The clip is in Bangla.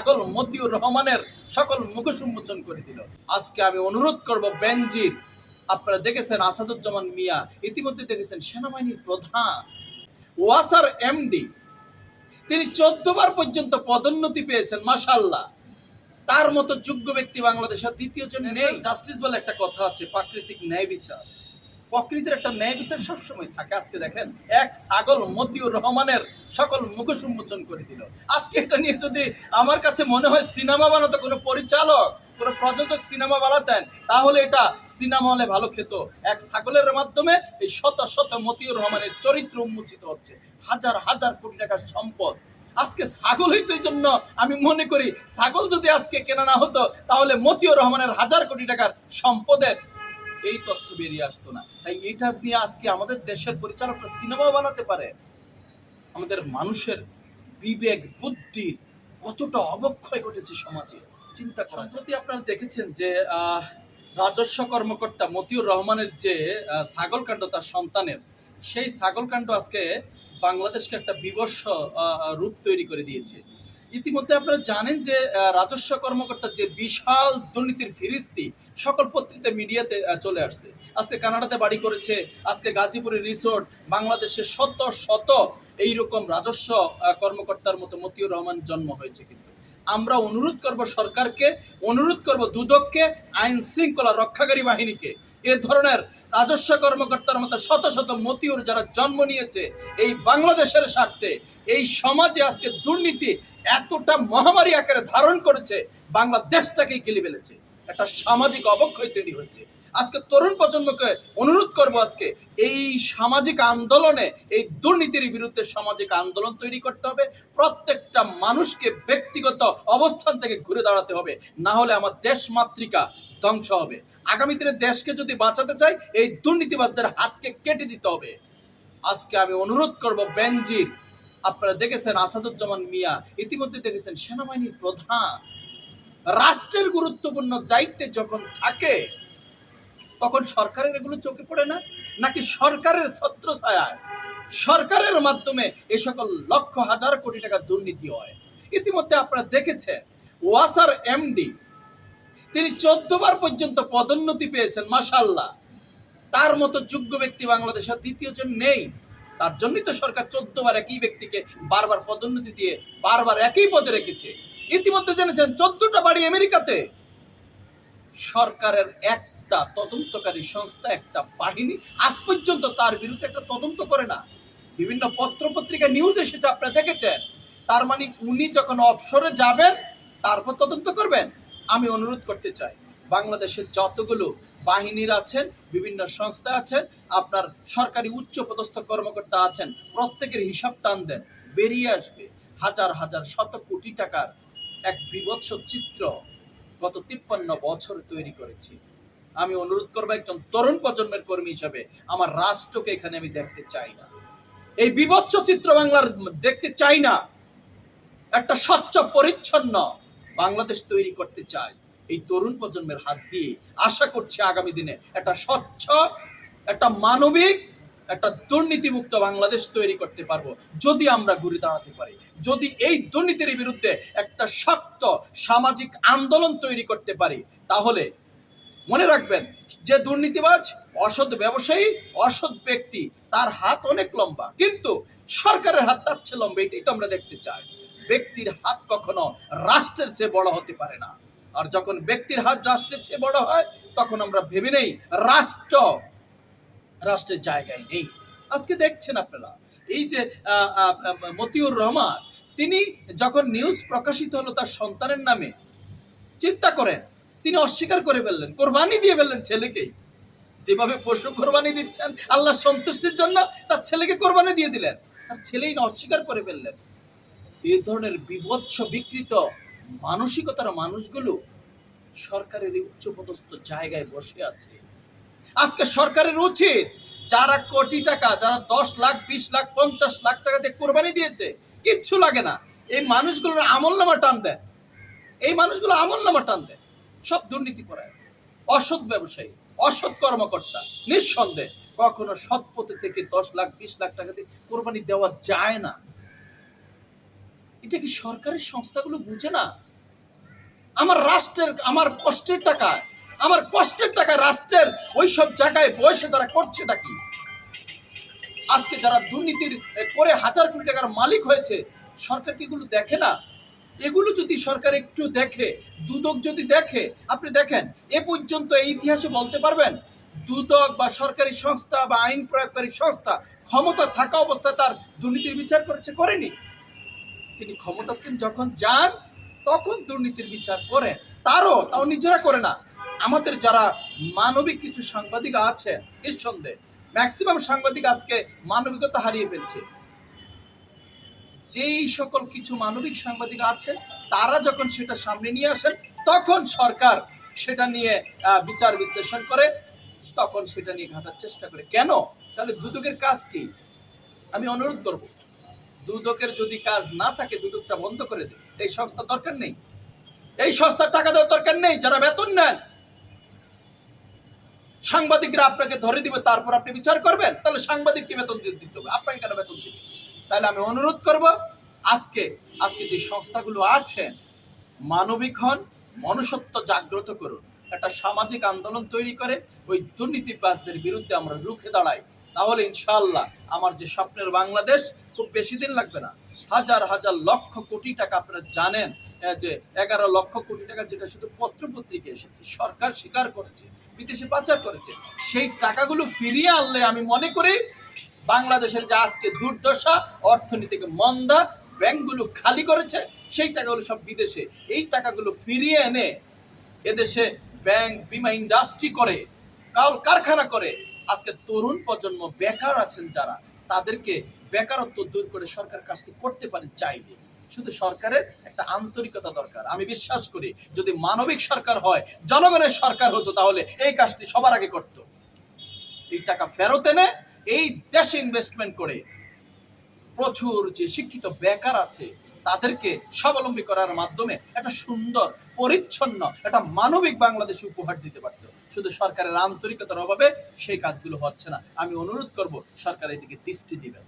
ছাগল মতিউর রহমানের সকল মুখোশ উন্মোচন করে দিল। আজকে আমি অনুরোধ করব বেনজির আপনারা দেখেছেন আসাদুজ্জামান মিয়া ইতিমধ্যে দেখেছেন সেনাবাহিনীর প্রধান ওয়াসার এমডি। তিনি চোদ্দ বার পর্যন্ত পদোন্নতি পেয়েছেন মাশাল্লাহ তার মতো যোগ্য ব্যক্তি বাংলাদেশের দ্বিতীয় জন নেই। জাস্টিস বলে একটা কথা আছে প্রাকৃতিক ন্যায় বিচার। প্রকৃতির একটা ন্যায় বিচার সবসময় থাকে। আজকে দেখেন, এক ছাগল মতিউর রহমানের সকল মুখোশ উন্মোচন করে দিল। আজকে এটা নিয়ে যদি আমার কাছে মনে হয় সিনেমা বানাতো কোনো পরিচালক, কোনো প্রযোজক সিনেমা বানাতেন, তাহলে এটা সিনেমা হলে ভালো খেত। এক ছাগলের মাধ্যমে এই শত শত মতিউর রহমানের চরিত্র উন্মোচিত হচ্ছে। হাজার হাজার কোটি টাকার সম্পদ। আজকে ছাগল হইতো এই জন্য আমি মনে করি, ছাগল যদি আজকে কেনা না হতো, তাহলে মতিউর রহমানের হাজার কোটি টাকার সম্পদের এই তথ্য বেরিয়ে আসতো না। তাই এটা নিয়ে আজকে আমাদের দেশের পরিচালকরা সিনেমাও বানাতে পারে। আমাদের মানুষের বিবেক বুদ্ধির কতটা অবক্ষয় ঘটেছে সমাজে, চিন্তা করা যদি আপনারা দেখেছেন যে রাজস্ব কর্মকর্তা মতিউর রহমানের যে ছাগলকাণ্ড তার সন্তানের, সেই ছাগলকাণ্ড আজকে বাংলাদেশকে একটা বিবর্ষ রূপ তৈরি করে দিয়েছে। ইতিমধ্যে আপনারা জানেন যে রাজস্ব কর্মকর্তার যে বিশাল দুর্নীতির ফিরিস্তি সকল পত্রিকা মিডিয়াতে চলে আসছে। আজকে কানাডাতে বাড়ি করেছে, আজকে গাজীপুরের রিসোর্ট বাংলাদেশের শত শত এইরকম রাজস্ব কর্মকর্তার মতো মতিউর রহমান জন্ম হয়েছে কিন্তু। আমরা অনুরোধ করব সরকারকে, অনুরোধ করব দুদককে, আইন শৃঙ্খলা রক্ষাকারী বাহিনীকে, এ ধরনের রাজস্ব কর্মকর্তার মতো শত শত মতিউর যারা জন্ম নিয়েছে, এই বাংলাদেশের স্বার্থে, এই সমাজে আজকে দুর্নীতি এতটা মহামারী আকারে ধারণ করেছে, বাংলাদেশটাকেই গিলে ফেলেছে। একটা সামাজিক অবক্ষয় তৈরি হয়েছে। আজকে তরুণ প্রজন্মকে অনুরোধ করব আজকে, এই সামাজিক আন্দোলনে, এই দুর্নীতির বিরুদ্ধে সামাজিক আন্দোলন তৈরি করতে হবে। প্রত্যেকটা মানুষকে ব্যক্তিগত অবস্থান থেকে ঘুরে দাঁড়াতে হবে। না হলে আমার দেশ মাতৃকা ধ্বংস হবে। আগামী দিনে দেশকে যদি বাঁচাতে চাই, এই দুর্নীতিবাজদের হাতকে কেটে দিতে হবে। আজকে আমি অনুরোধ করব বেনজির আপনারা দেখেছেন আসাদুজ্জামান মিয়া ইতিমধ্যে দেখেছেন সেনাবাহিনীর প্রধান। রাষ্ট্রের গুরুত্বপূর্ণ দায়িত্বে যখন থাকে, তখন সরকারের এগুলো চোখে পড়ে না? নাকি সরকারের ছত্র ছায়ায় সরকারের মাধ্যমে এ সকল লক্ষ হাজার কোটি টাকা দুর্নীতি হয়। ইতিমধ্যে আপনারা দেখেছেন, ওয়াসার এমডি, তিনি চোদ্দ বার পর্যন্ত পদোন্নতি পেয়েছেন মাশাল্লাহ তার মতো যোগ্য ব্যক্তি বাংলাদেশের দ্বিতীয় জন নেই। তার জন্যই তো সরকার চোদ্দ বার একই ব্যক্তিকে বারবার পদোন্নতি দিয়ে বারবার একই পদে রেখেছে। ইতিমধ্যে জেনেছেন চোদ্দটা বাড়ি আমেরিকাতে। সরকারের একটা তদন্তকারী সংস্থা, একটা বাহিনী আজ পর্যন্ত তার বিরুদ্ধে একটা তদন্ত করে না। বিভিন্ন পত্র পত্রিকা নিউজ এসেছে, আপনারা দেখেছেন? তার মানে উনি যখন অবসরে যাবেন, তারপর তদন্ত করবেন? আমি অনুরোধ করতে চাই, বাংলাদেশের যতগুলো বাহিনীর আছেন, বিভিন্ন সংস্থা আছেন, আপনার সরকারি উচ্চ পদস্থ কর্মকর্তা আছেন, প্রত্যেকের হিসাব টান দেন, বেরিয়ে আসবে। হাজার হাজার শত কোটি টাকার এক বিভৎস চিত্র গত তিপ্পান্ন বছর তৈরি করেছি। আমি অনুরোধ করব একজন তরুণ প্রজন্মের কর্মী হিসাবে, আমার রাষ্ট্রকে এখানে আমি দেখতে চাই না। এই বিভৎস চিত্র বাংলার দেখতে চাই না। একটা স্বচ্ছ, পরিচ্ছন্ন বাংলাদেশ তৈরি করতে চাই। এই তরুণ প্রজন্মের হাত দিয়ে আশা করছি আগামী দিনে একটা স্বচ্ছ, একটা মানবিক, একটা দুর্নীতিমুক্ত বাংলাদেশ তৈরি করতে পারব। যদি আমরা ঘুরে দাঁড়াতে পারি, যদি এই দুর্নীতির বিরুদ্ধে একটা শক্ত সামাজিক আন্দোলন তৈরি করতে পারি, তাহলে মনে রাখবেন যে দুর্নীতিবাজ, অসৎ ব্যবসায়ী, অসৎ ব্যক্তি, তার হাত অনেক লম্বা। কিন্তু সরকারের হাত তার চেয়ে লম্বা, এটাই তো আমরা দেখতে চাই। ব্যক্তির হাত কখনো রাষ্ট্রের চেয়ে বড় হতে পারে না। আর যখন ব্যক্তির হাত রাষ্ট্রের চেয়ে বড় হয়, তখন আমরা ভেবে নেই রাষ্ট্র রাষ্ট্রের জায়গায় নেই। আজকে দেখছেন আপনারা, এই যে মতিউর রহমান, তিনি যখন নিউজ প্রকাশিত হলো তার সন্তানের নামে, চিন্তা করেন, তিনি অস্বীকার করে ফেললেন, কোরবানি দিয়ে ফেললেন ছেলেকেই যেভাবে পশু কোরবানি দিচ্ছেন, আল্লাহ সন্তুষ্টির জন্য তার ছেলেকে কোরবানি দিয়ে দিলেন, তার ছেলেই অস্বীকার করে ফেললেন। এই ধরনের বিভৎস বিকৃত মানসিকতার মানুষগুলো সরকারের উচ্চপদস্থ জায়গায় বসে আছে। আজকে সরকারের উচিত যারা কোটি টাকা, যারা দশ লাখ, বিশ লাখ, পঞ্চাশ লাখ টাকা দিয়ে কোরবানি দিয়েছে, কিচ্ছু লাগে না। এই মানুষগুলোর আমল নামা টান দেন। এই মানুষগুলো আমল নামা টান দেন। সব দুর্নীতি পরায় অসৎ ব্যবসায়ী, অসৎ কর্মকর্তা, নিঃসন্দেহে কখনো সৎ পথে থেকে দশ লাখ, বিশ লাখ টাকা দিয়ে কোরবানি দেওয়া যায় না। এটা কি সরকারের সংস্থাগুলো বুঝে না? আমার রাষ্ট্রের, আমার কষ্টের টাকা, আমার কষ্টের টাকা রাষ্ট্রের ওই সব জায়গায় বয়সে তারা করছেটা কি আজকে যারা দুর্নীতির করে হাজার কোটি টাকার মালিক হয়েছে, সরকার কি এগুলো দেখে না? এগুলো যদি সরকার একটু দেখে, দুদক যদি দেখে, আপনি দেখেন, এ পর্যন্ত এই ইতিহাসে বলতে পারবেন, দুদক বা সরকারি সংস্থা বা আইন প্রয়োগকারী সংস্থা ক্ষমতা থাকা অবস্থায় তার দুর্নীতির বিচার করেছে, করেনি। তিনি ক্ষমতাধীন যখন যান, তখন দুর্নীতির বিচার করেন। তারও তাও নিজেরা করে না। আমাদের যারা মানবিক কিছু সাংবাদিক আছেন নিঃসন্দেহে ম্যাক্সিমাম সাংবাদিক আজকে মানবিকতা হারিয়ে ফেলছে। যেই সকল কিছু মানবিক সাংবাদিক আছেন, তারা যখন সেটা সামনে নিয়ে আসেন, তখন সরকার সেটা নিয়ে বিচার বিশ্লেষণ করে, তখন সেটা নিয়ে ঘাটার চেষ্টা করে। কেন? তাহলে দুদকের কাজ কি? আমি অনুরোধ করব। দুদকের যদি কাজ না থাকে, দুদকটা বন্ধ করে দিন। এই সংস্থা দরকার নেই। এই সংস্থার টাকা দেওয়ার দরকার নেই, যারা বেতন নেন। সাংবাদিকরা আপনাকে ধরে দিবে, তারপর আপনি বিচার করবেন। তাহলে সাংবাদিককে বেতন দিয়ে দিতে হবে। আপনাকে কেন বেতন দিবে? তাহলে আমি অনুরোধ করব, আজকে আজকে যে সংস্থাগুলো আছেন, মানবিক হন, মনুষ্যত্ব জাগ্রত করুন। একটা সামাজিক আন্দোলন তৈরি করে, ওই দুর্নীতিবাজদের বিরুদ্ধে আমরা রুখে দাঁড়াই। তাহলে ইনশাআল্লাহ আমার যে স্বপ্নের বাংলাদেশ খুব বেশি দিন লাগবে না। হাজার হাজার লক্ষ কোটি টাকা আপনারা জানেন যে এগারো লক্ষ কোটি টাকা যেটা শুধু পত্র পত্রিকা এসেছে, সরকার স্বীকার করেছে, বিদেশে পাচার করেছে, সেই টাকাগুলো ফিরিয়ে আনলে আমি মনে করি বাংলাদেশের যে আজকে দুর্দশা, অর্থনীতিকে মন্দা, ব্যাংকগুলো খালি করেছে, সেই টাকাগুলো সব বিদেশে। এই টাকাগুলো ফিরিয়ে এনে এদেশে ব্যাংক, বিমা ইন্ডাস্ট্রি করে, কাল কারখানা করে, আজকে তরুণ প্রজন্ম বেকার আছেন যারা, তাদেরকে বেকারত্ব দূর করে সরকার কাজটি করতে পারে চাইবে শুধু সরকারের একটা আন্তরিকতা দরকার। আমি বিশ্বাস করি, যদি মানবিক সরকার হয়, জনগণের সরকার হতো তাহলে এই কাজটি সবার আগে করত। এই টাকা ফেরত এনে এই দেশে ইনভেস্টমেন্ট করে প্রচুর যে শিক্ষিত বেকার আছে, তাদেরকে স্বাবলম্বী করার মাধ্যমে একটা সুন্দর, পরিচ্ছন্ন, একটা মানবিক বাংলাদেশ উপহার দিতে পারত। শুধু সরকারের আন্তরিকতার অভাবে সেই কাজগুলো হচ্ছে না। আমি অনুরোধ করব, সরকার এদিকে দৃষ্টি দিবেন।